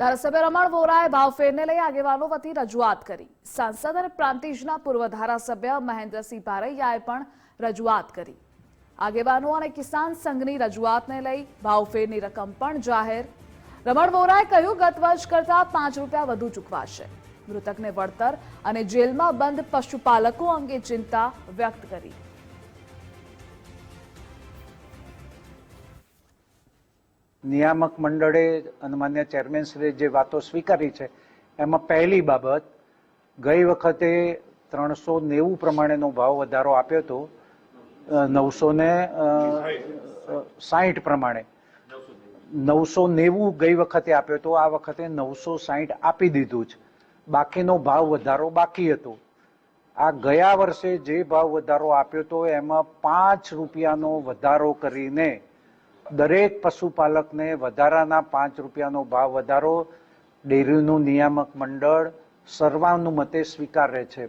ધારાસભ્ય રમણ વોરાએ ભાવફેરને લઈ આગેવાનો વતી રજૂઆત કરી. સાંસદ અને પ્રાંતિજના પૂર્વ ધારાસભ્ય મહેન્દ્રસિંહ પારૈયાએ પણ રજૂઆત કરી. આગેવાનો અને કિસાન સંઘની રજૂઆતને લઈ ભાવફેરની રકમ પણ જાહેર. રમણ વોરાએ કહ્યું, ગત વર્ષ કરતા પાંચ રૂપિયા વધુ ચૂકવાશે. મૃતકને વળતર અને જેલમાં બંધ પશુપાલકો અંગે ચિંતા વ્યક્ત કરી. નિયામક મંડળે અને માન્ય ચેરમેનશ્રીએ જે વાતો સ્વીકારી છે, એમાં પહેલી બાબત, ગઈ વખતે ત્રણસો નેવું પ્રમાણેનો ભાવ વધારો આપ્યો હતો નવસો ને સાહીઠ પ્રમાણે. નવસો નેવું ગઈ વખતે આપ્યો હતો, આ વખતે નવસો સાહીઠ આપી દીધું છે. બાકીનો ભાવ વધારો બાકી હતો. આ ગયા વર્ષે જે ભાવ વધારો આપ્યો હતો, એમાં પાંચ રૂપિયાનો વધારો કરીને દરેક પશુપાલકને વધારાના પાંચ રૂપિયાનો ભાવ વધારો ડેરીનું નિયામક મંડળ સર્વાનુમતે સ્વીકારે છે.